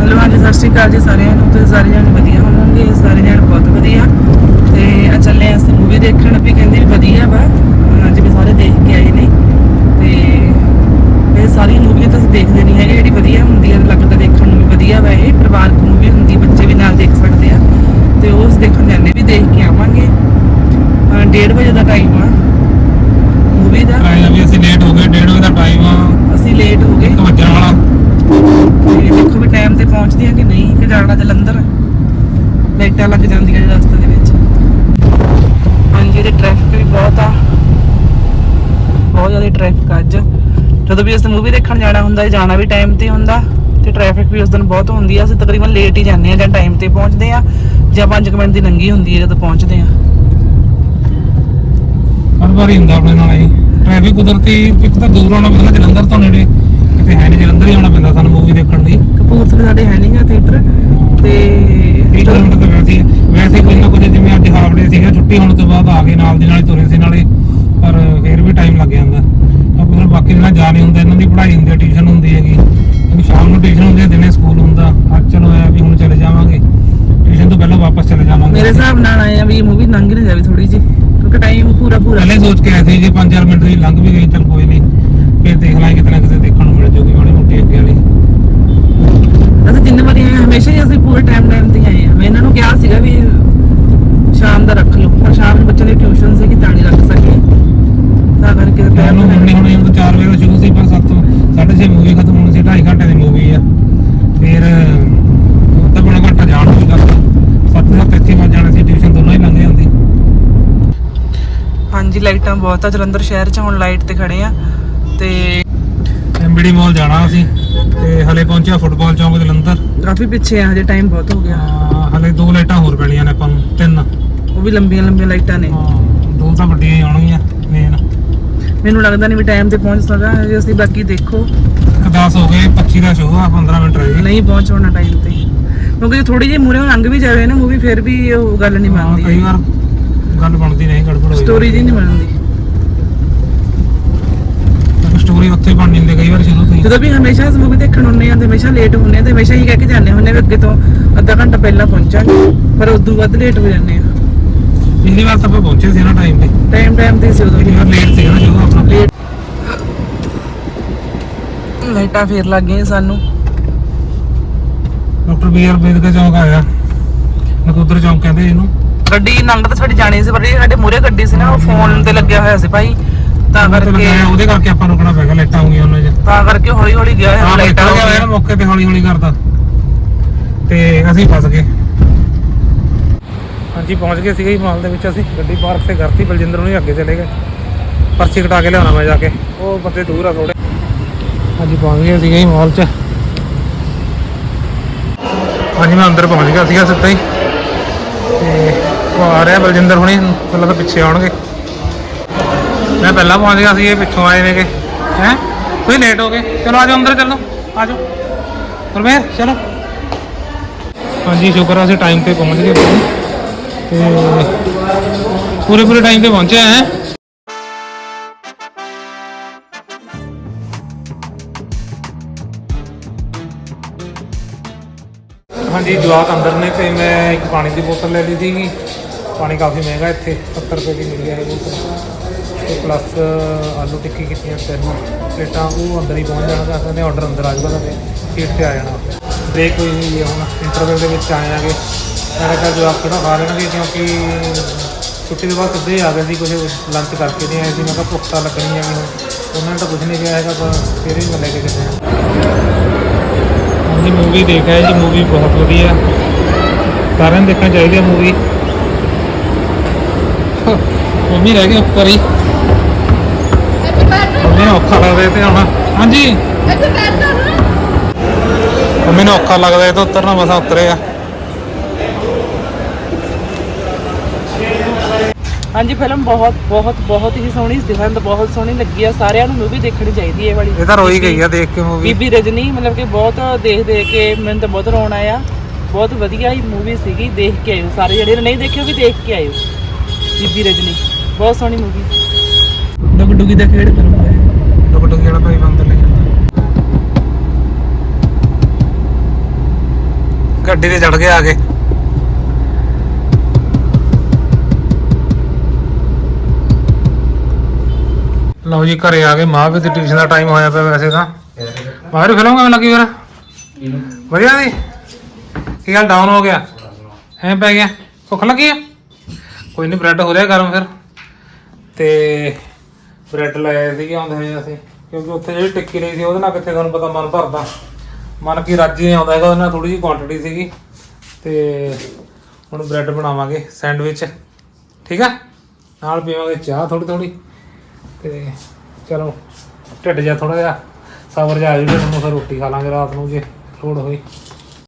Hello ਹਾਂਜੀ ਸਤਿ ਸ਼੍ਰੀ ਅਕਾਲ ਜੀ ਸਾਰਿਆਂ ਨੂੰ ਤੇ ਸਾਰੇ ਜਣ ਵਧੀਆ ਹੋਵੋਗੇ ਸਾਰੇ ਜਣ ਬਹੁਤ ਵਧੀਆ। ਤੇ ਆ ਚੱਲੇ ਆ ਅਸੀਂ ਮੂਵੀ ਦੇਖਣ ਵੀ ਕਹਿੰਦੇ ਵਧੀਆ ਵਾ ਜਿਵੇਂ ਸਾਰੇ ਦੇਖ ਕੇ ਆਏ ਨੇ। ਤੇ ਇਹ ਸਾਰੀ ਮੂਵੀ ਤਾਂ ਅਸੀਂ ਦੇਖਦੇ ਨਹੀਂ ਹੈਗੇ ਜਿਹੜੀ ਵਧੀਆ ਹੁੰਦੀ ਹੈ ਲੱਗਦਾ ਦੇਖਣ ਨੂੰ ਵੀ ਵਧੀਆ ਵਾ ਇਹ ਪਰਿਵਾਰਕ ਮੂਵੀ ਹੁੰਦੀ ਬੱਚੇ ਵੀ ਨਾਲ ਦੇਖ ਸਕਦੇ ਆ। ਤੇ ਉਸ ਦੇਖਣ ਜਾਂਦੇ ਵੀ ਦੇਖ ਕੇ ਆਵਾਂਗੇ। 1:30 ਵਜੇ ਦਾ ਟਾਈਮ ਆ ਮੂਵੀ ਦਾ। ਆਇਆ ਵੀ ਅਸੀਂ ਲੇਟ ਹੋ ਗਏ 1:30 ਵਜੇ ਦਾ ਟਾਈਮ ਆ। ਅਸੀਂ ਲੇਟ ਹੋ ਗਏ। 1 ਵਜਣ ਵਾਲਾ। ਤੇ ਦੇਖੋ ਵੀ ਟਾਈਮ ਤੇ ਪਹੁੰਚਦੇ ਆ ਕਿ ਨਹੀਂ, ਕਿ ਜਾਣਾ ਜਲੰਧਰ ਲਾਈਟਾਂ ਲੱਗ ਜਾਂਦੀਆਂ ਨੇ ਰਸਤੇ ਦੇ ਵਿੱਚ। ਹਾਂਜੀ, ਇਹਦੇ ਟ੍ਰੈਫਿਕ ਵੀ ਬਹੁਤ ਆ। ਬਹੁਤ ਜ਼ਿਆਦਾ ਟ੍ਰੈਫਿਕ ਅੱਜ। ਜਦੋਂ ਵੀ ਅਸੀਂ ਮੂਵੀ ਦੇਖਣ ਜਾਣਾ ਹੁੰਦਾ ਹੈ ਜਾਣਾ ਵੀ ਟਾਈਮ ਤੇ ਹੁੰਦਾ, ਤੇ ਟ੍ਰੈਫਿਕ ਵੀ ਉਸ ਦਿਨ ਬਹੁਤ ਹੁੰਦੀ ਆ। ਅਸੀਂ ਤਕਰੀਬਨ ਲੇਟ ਹੀ ਜਾਂਦੇ ਆ ਜਾਂ ਟਾਈਮ ਤੇ ਪਹੁੰਚਦੇ ਆ, ਜਾਂ 5 ਮਿੰਟ ਦੀ ਲੰਗੀ ਹੁੰਦੀ ਹੈ ਜਦੋਂ ਪਹੁੰਚਦੇ ਆ। ਹਰ ਵਾਰੀ ਹੁੰਦਾ ਆਪਣੇ ਨਾਲ ਇਹ ਟ੍ਰੈਫਿਕ ਕੁਦਰਤੀ ਇੱਕ ਤਾਂ ਦੂਰ ਆਉਣਾ ਪੈਂਦਾ, ਜਲੰਧਰ ਤੋਂ ਨੇੜੇ। ਕਿਤੇ ਹੈ ਨਹੀਂ ਜਲੰਧਰ ਹੀ ਆਉਣਾ ਪੈਂਦਾ ਸਾਨੂੰ ਮੂਵੀ ਦੇਖਣ ਲਈ। ਕਪੂਰਥਲੇ ਸਾਡੇ ਹੈ ਨਹੀਂਗਾ ਥੀਏਟਰ ਤੇ 30 ਕਿਲੋਮੀਟਰ ਤਾਂ ਵੈਸੇ ਵੈਸੇ ਕੁਝ ਨਾ ਕੁਝ ਜਿਵੇਂ ਅੱਜ ਹਾਫ ਡੇ ਸੀਗਾ ਛੁੱਟੀ ਹੋਣ ਤੋਂ ਬਾਅਦ ਆ ਗਏ ਨਾਲ ਦੀ ਨਾਲ ਤੁਰੇ ਸੀ ਨਾਲੇ ਪਰ ਫੇਰ ਵੀ ਟਾਈਮ ਲੱਗ ਜਾਂਦਾ। ਆਪਾਂ ਫਿਰ ਬਾਕੀ ਦਿਨਾਂ ਜਾ ਨਹੀਂ ਹੁੰਦਾ ਇਹਨਾਂ ਦੀ ਪੜ੍ਹਾਈ ਹੁੰਦੀ ਹੈ ਟਿਊਸ਼ਨ ਹੁੰਦੀ ਹੈਗੀ। ਕਿਉਂਕਿ ਸ਼ਾਮ ਨੂੰ ਟਿਊਸ਼ਨ ਹੁੰਦੀ ਹੈ ਦਿਨੇ ਸਕੂਲ ਹੁੰਦਾ। ਅੱਜ ਚਲੋ ਐ ਵੀ ਹੁਣ ਚਲੇ ਜਾਵਾਂਗੇ। ਟਿਊਸ਼ਨ ਤੋਂ ਪਹਿਲਾਂ ਵਾਪਸ ਚਲੇ ਜਾਵਾਂਗੇ। ਮੇਰੇ ਹਿਸਾਬ ਨਾਲ ਆਏ ਆ ਵੀ ਮੂਵੀ ਲੰਘ ਨਹੀਂ ਜਾਵੇ ਥੋੜੀ ਜਿਹੀ ਕਿਉਂਕਿ ਟਾਈਮ ਪੂਰਾ ਪੂਰਾ ਪਹਿਲੇ ਸੋਚ ਕੇ ਆਏ ਸੀ ਜੇ 5-4 ਮਿੰਟ ਦੀ ਲੰਘ ਵੀ ਗਈ ਚਲ ਕੋਈ ਨਹੀਂ ਫਿਰ ਦੇਖ ਲਾਂਗੇ ਕਿਤੇ ਨਾ ਕਿਤੇ ਦੇਖਣ ਨੂੰ ਮਿਲ ਜੂਗੀ ਮਾੜੀ ਮੋਟੀ ਅੱਗੇ ਵਾਲੀ ਅਸੀਂ ਜਿੰਨੇ ਵਾਰੀ ਆਏ ਹਾਂ, ਹਮੇਸ਼ਾ ਹੀ ਅਸੀਂ ਪੂਰੇ ਟਾਈਮ ਟਾਈਮ ਤੇ ਹੀ ਆਏ ਆ ਮੈਂ ਇਹਨਾਂ ਨੂੰ ਕਿਹਾ ਸੀਗਾ ਵੀ ਸ਼ਾਮ ਦਾ ਰੱਖ ਲਓ ਪਰ ਸ਼ਾਮ ਨੂੰ ਬੱਚੇ ਦੀ ਟਿਊਸ਼ਨ ਸੀ ਕਿ ਤਾਂ ਨਹੀਂ ਰੱਖ ਸਕੇ ਤਾਂ ਕਰਕੇ ਟਾਈਮ ਦੁਪਹਿਰ ਨੂੰ ਨੂੰ ਮੁੰਡੇ ਹੁਣ ਇਹ ਤਾਂ 4 ਵਜੇ ਦਾ ਸ਼ੁਰੂ ਸੀ ਪਰ 7 6:30 ਮੂਵੀ ਖਤਮ ਹੋਣੀ ਸੀ 2.5 ਘੰਟੇ ਦੀ ਮੂਵੀ ਆ। ਫਿਰ ਅੱਧਾ ਪੌਣਾ ਘੰਟਾ ਜਾਣ ਨੂੰ ਵੀ ਕਰਦਾ 7 ਇੱਥੇ ਵੱਜ ਜਾਣਾ ਸੀ ਟਿਊਸ਼ਨ ਦੋਨੋਂ ਹੀ ਲੰਘ ਜਾਂਦੀ ਹਾਂਜੀ ਲਾਈਟਾਂ ਬਹੁਤ ਆ ਜਲੰਧਰ ਸ਼ਹਿਰ 'ਚ ਹੁਣ ਲਾਈਟ ਤੇ ਖੜੇ ਆ। ਤੇ ਐਮਬੀਡੀ ਮਾਲ ਜਾਣਾ ਅਸੀਂ ਤੇ ਹਲੇ ਪਹੁੰਚਿਆ ਫੁੱਟਬਾਲ ਚੌਂਕ ਜਲੰਧਰ। ਕਾਫੀ ਪਿੱਛੇ ਆ ਹਜੇ ਟਾਈਮ ਬਹੁਤ ਹੋ ਗਿਆ। ਹਲੇ ਦੋ ਲਾਈਟਾਂ ਹੋਰ ਪੈਣੀਆਂ ਨੇ ਆਪਾਂ ਨੂੰ ਤਿੰਨ। ਉਹ ਵੀ ਲੰਬੀਆਂ ਲੰਬੀਆਂ ਲਾਈਟਾਂ ਨੇ। ਹਾਂ, ਦੋ ਤਾਂ ਵੱਡੀਆਂ ਹੀ ਆਉਣਗੀਆਂ। ਮੇਨ ਲੱਗਦਾ ਨਹੀਂ ਵੀ ਟਾਈਮ ਤੇ ਪਹੁੰਚ ਸਕਦਾ ਹਜੇ ਅਸੀਂ ਬਾਕੀ ਦੇਖੋ। 10 ਹੋ ਗਏ 25 ਦਾ ਸ਼ੋਅ ਆ 15 ਮਿੰਟ ਰਹਿ ਗਏ। ਨਹੀਂ ਪਹੁੰਚ ਹੋਣਾ ਟਾਈਮ ਤੇ। ਕਿਉਂਕਿ ਥੋੜੀ ਜਿਹੀ ਮੂਰੇ ਲੰਘ ਵੀ ਜਾਵੇ ਨਾ ਮੂਵੀ ਫਿਰ ਵੀ ਉਹ ਗੱਲ ਨਹੀਂ ਹਾਂ, ਕਈ ਬਣਦੀ ਵਾਰ ਗੱਲ ਬਣਦੀ ਨਹੀਂ ਗੜਬੜ ਸਟੋਰੀ ਜੀ ਨਹੀਂ ਬਣਦੀ। ਸਟੋਰੀ ਉੱਥੇ ਬਣ ਜਾਂਦੀ ਕਈ ਵਾਰ ਸ਼ੁਰੂ ਤੋਂ ਹੀ। ਜਦੋਂ ਵੀ ਹਮੇਸ਼ਾ ਇਸ ਮੂਵੀ ਦੇਖਣ ਹੁੰਨੇ ਆ ਤੇ ਹਮੇਸ਼ਾ ਲੇਟ ਹੁੰਨੇ ਆ ਤੇ ਹਮੇਸ਼ਾ ਹੀ ਕਹਿ ਕੇ ਜਾਂਦੇ ਹੁੰਨੇ ਵੀ ਅੱਗੇ ਤੋਂ ਅੱਧਾ ਘੰਟਾ ਪਹਿਲਾਂ ਪਹੁੰਚਾਂਗੇ ਪਰ ਉਦੋਂ ਵੱਧ ਲੇਟ ਹੋ ਜਾਂਦੇ ਆ ਪਿਛਲੀ ਵਾਰ ਤਾਂ ਆਪਾਂ ਪਹੁੰਚੇ ਸੀ ਨਾ ਟਾਈਮ ਤੇ। ਟਾਈਮ ਟਾਈਮ ਤੇ ਸੀ ਉਦੋਂ। ਪਿਛਲੀ ਵਾਰ ਲੇਟ ਸੀਗਾ ਨਾ ਜਦੋਂ ਆਪਣਾ ਲੇਟ ਲਾਈਟਾਂ ਫੇਰ ਲੱਗ ਗਈਆਂ ਸਾਨੂੰ। ਡਾਕਟਰ ਬੀ ਆਰ ਅੰਬੇਦਕਰ ਚੌਂਕ ਆਇਆ ਨਕੋਦਰ ਚੌਂਕ ਕਹਿੰਦੇ ਇਹਨੂੰ। ਗੱਡੀ ਨੰਗ ਤਾਂ ਸਾਡੀ ਜਾਣੀ ਸੀ ਪਰ ਜਿਹੜੀ ਸਾਡੇ ਮੂਰੇ ਗੱਡੀ ਸੀ ਨਾ ਉਹ ਫੋਨ ਤੇ ਲੱਗਿਆ ਹੋਇਆ ਸੀ ਭਾਈ। ਤਾਂ ਕਰਕੇ ਉਹਦੇ ਕਰਕੇ ਆਪਾਂ ਰੁਕਣਾ ਪੈਗਾ ਲਾਈਟਾਂ ਗਈਆਂ ਉਹਨਾਂ 'ਚ ਤਾਂ ਕਰਕੇ ਹੌਲੀ ਹੌਲੀ ਗਿਆ ਹਾਂ ਲਾਈਟਾਂ ਲਾਈਟਾਂ ਹੋ ਹੋ ਗਿਆ ਗਈਆਂ। ਨਾ ਮੌਕੇ ਤੇ ਹੌਲੀ ਹੌਲੀ ਕਰਦਾ ਤੇ ਅਸੀਂ ਫਸ ਗਏ। ਹਾਂਜੀ ਪਹੁੰਚ ਗਏ ਸੀਗੇ ਮਾਲ ਦੇ ਵਿੱਚ ਅਸੀਂ। ਗੱਡੀ ਪਾਰਕ ਤੇ ਕਰਤੀ, ਬਲਜਿੰਦਰ ਨੂੰ ਹੀ ਅੱਗੇ ਚਲੇ ਗਏ। ਪਰਚੀ ਕਟਾ ਕੇ ਲਿਆਉਣਾ ਮੈਂ ਜਾ ਕੇ। ਉਹ ਬੰਦੇ ਦੂਰ ਆ ਥੋੜੇ ਹਾਂਜੀ, ਪਹੁੰਚ ਗਏ ਸੀਗੇ ਮਾਲ 'ਚ। ਹਾਂਜੀ, ਮੈਂ ਅੰਦਰ ਪਹੁੰਚ ਗਿਆ ਸੀਗਾ ਸਿੱਧਾ ਹੀ। ਤੇ ਉਹ ਆ ਰਿਹਾ ਬਲਜਿੰਦਰ ਹੁਣੀ ਪਹਿਲਾਂ ਤਾਂ ਪਿੱਛੇ ਆਉਣਗੇ। ਮੈਂ ਪਹਿਲਾਂ ਪਹੁੰਚ ਗਿਆ ਸੀ, ਇਹ ਪਿੱਛੋਂ ਆਏ ਨੇਗੇ। ਹੈ? ਤੁਸੀਂ ਲੇਟ ਹੋ ਗਏ। ਚਲੋ ਆਜੋ ਅੰਦਰ ਚੱਲੋ। ਆਜੋ ਗੁਰਮੇਰ ਚਲੋ। ਹਾਂਜੀ, ਸ਼ੁਕਰ ਆ, ਅਸੀਂ ਟਾਈਮ ਤੇ ਪਹੁੰਚ ਗਏ। ਤੇ ਪੂਰੇ ਪੂਰੇ ਟਾਈਮ ਤੇ ਪਹੁੰਚਿਆ ਹੈ। ਹਾਂਜੀ, ਜਵਾਕ ਅੰਦਰ ਨੇ, ਤੇ ਮੈਂ ਇੱਕ ਪਾਣੀ ਦੀ ਬੋਤਲ ਲੈ ਲਈ ਸੀਗੀ। ਪਾਣੀ ਕਾਫੀ ਮਹਿੰਗਾ ਇੱਥੇ 70 ਰੁਪਏ ਦੀ ਮਿਲ ਗਿਆ ਇਹ ਬੋਤਲ। ਤੇ ਪਲੱਸ ਆਲੂ ਟਿੱਕੀ ਕੀਤੀਆਂ ਤਿੰਨ ਪਲੇਟਾਂ, ਉਹ ਅੰਦਰ ਹੀ ਪਹੁੰਚ ਜਾਣਾ ਤਾਂ ਕਹਿੰਦੇ ਆਰਡਰ ਅੰਦਰ ਆ ਜਾਊਗਾ ਤਾਂ ਸੀਟ ਤੇ ਆ ਜਾਣਾ। ਬ੍ਰੇਕ ਹੋਈ ਹੋਈ ਹੈ ਹੁਣ ਇੰਟਰਵਲ ਦੇ ਵਿੱਚ ਆਏ ਆਗੇ। ਮੈਂ ਕਿਹਾ ਜਵਾਕ ਥੋੜਾ ਖਾ ਲੈਣਗੇ ਕਿਉਂਕਿ ਛੁੱਟੀ ਦੇ ਬਾਅਦ ਸਿੱਧੇ ਆ ਗਏ ਸੀ ਕੁਝ ਲੰਚ ਕਰਕੇ ਨਹੀਂ ਆਏ ਸੀ। ਮੈਂ ਕਿਹਾ ਭੁੱਖ ਤਾਂ ਲੱਗਣੀ ਹੈ ਹੁਣ। ਉਹਨਾਂ ਨੇ ਤਾਂ ਕੁਝ ਨਹੀਂ ਕਿਹਾ ਹੈਗਾ ਪਰ ਫਿਰ ਵੀ ਮੈਂ ਲੈ ਕੇ। ਚੱਲਿਆ ਹਾਂਜੀ ਮੂਵੀ ਦੇਖਿਆ ਜੀ ਮੂਵੀ ਬਹੁਤ ਵਧੀਆ। ਸਾਰਿਆਂ ਨੂੰ ਦੇਖਣਾ ਚਾਹੀਦੀ ਹੈ ਮੂਵੀ ਮੰਮੀ ਰਹਿ ਗਏ ਉੱਪਰ ਹੀ। ਮੰਮੀ ਨੂੰ ਔਖਾ ਲੱਗਦਾ ਤੇ ਹੁਣ ਹਾਂਜੀ। ਮੰਮੀ ਨੂੰ ਔਖਾ ਲੱਗਦਾ ਇਹ ਤੋਂ ਉਤਰਨਾ ਮਸਾ ਉਤਰੇ ਹਾਂਜੀ ਫਿਲਮ ਬਹੁਤ ਬਹੁਤ ਬਹੁਤ ਹੀ ਸੋਹਣੀ ਸੀ ਸਾਨੂੰ ਤਾਂ ਬਹੁਤ ਸੋਹਣੀ ਲੱਗੀ ਆ ਸਾਰਿਆਂ ਨੂੰ ਮੂਵੀ ਦੇਖਣੀ ਚਾਹੀਦੀ ਹੈ ਇਹ ਵਾਲੀ। ਇਹ ਤਾਂ ਰੋਈ ਗਈ ਆ ਦੇਖ ਕੇ ਮੂਵੀ ਬੀਬੀ ਰਜਨੀ ਮਤਲਬ ਕਿ ਬਹੁਤ ਦੇਖ ਦੇਖ ਕੇ ਮੈਨੂੰ ਤਾਂ ਬਹੁਤ ਰੋਣਾ ਆਇਆ। ਬਹੁਤ ਵਧੀਆ ਹੀ ਮੂਵੀ ਸੀਗੀ ਦੇਖ ਕੇ ਆਇਓ ਸਾਰੇ ਜਿਹੜੇ ਨਹੀਂ ਦੇਖਿਓ ਵੀ ਦੇਖ ਕੇ ਆਇਓ ਬੀਬੀ ਰਜਨੀ। ਬਹੁਤ ਸੋਹਣੀ ਮੂਵੀ ਡੁਗ ਡੁਗੀ ਦਾ ਖੇਡ ਫਿਲਮ ਹੈ ਡੁੱਬ ਡੁੱਬ ਜਿਹੜਾ ਭਾਈ ਬੰਦਰ ਲੈ ਜਾਂਦਾ ਗੱਡੀ ਤੇ ਚੜ ਗਿਆ ਆ ਕੇ। ਲਓ ਜੀ, ਘਰੇ ਆ ਗਏ ਮਾਂ ਵੀ ਤੇ ਟਿਊਸ਼ਨ ਦਾ ਟਾਈਮ ਹੋਇਆ ਪਿਆ ਵੈਸੇ ਤਾਂ। ਬਾਹਰ ਫਿਲਮ ਕਿਵੇਂ ਲੱਗੀ ਫਿਰ? ਵਧੀਆ ਦੀ ਕੀ ਗੱਲ ਡਾਊਨ ਹੋ ਗਿਆ? ਐਂ ਪੈ ਗਿਆ। ਭੁੱਖ ਲੱਗੀ ਆ? ਕੋਈ ਨਹੀਂ ਬ੍ਰੈਡ ਹੋ ਰਿਹਾ ਗਰਮ ਫਿਰ। ਤੇ ਬ੍ਰੈਡ ਲਾਇਆ ਸੀਗੇ ਆਉਂਦੇ ਹੋਏ ਅਸੀਂ, ਕਿਉਂਕਿ ਉੱਥੇ ਜਿਹੜੀ ਟਿੱਕੀ ਰਹੀ ਸੀ, ਉਹਦੇ ਨਾਲ ਕਿੱਥੇ ਤੁਹਾਨੂੰ ਪਤਾ ਮਨ ਭਰਦਾ। ਮਨ ਕੀ ਰਾਜੀ ਨਹੀਂ ਆਉਂਦਾ ਹੈਗਾ, ਉਹਦੇ ਨਾਲ ਥੋੜੀ ਜਿਹੀ ਕੁਆਂਟੀਟੀ ਸੀਗੀ। ਤੇ ਹੁਣ ਬ੍ਰੈਡ ਬਣਾਵਾਂਗੇ ਸੈਂਡਵਿਚ ਠੀਕ ਆ? ਨਾਲ ਪੀਵਾਂਗੇ ਚਾਹ ਥੋੜੀ ਥੋੜੀ ਤੇ ਚਲੋ, ਢਿੱਡ ਜਿਹਾ ਥੋੜਾ ਜਿਹਾ, ਸਬਰ ਜਾ ਆ ਜੂਗਾ ਤੁਹਾਨੂੰ ਫਿਰ ਰੋਟੀ ਖਾ ਲਾਂਗੇ ਰਾਤ ਨੂੰ ਜੇ ਲੋੜ ਹੋਈ।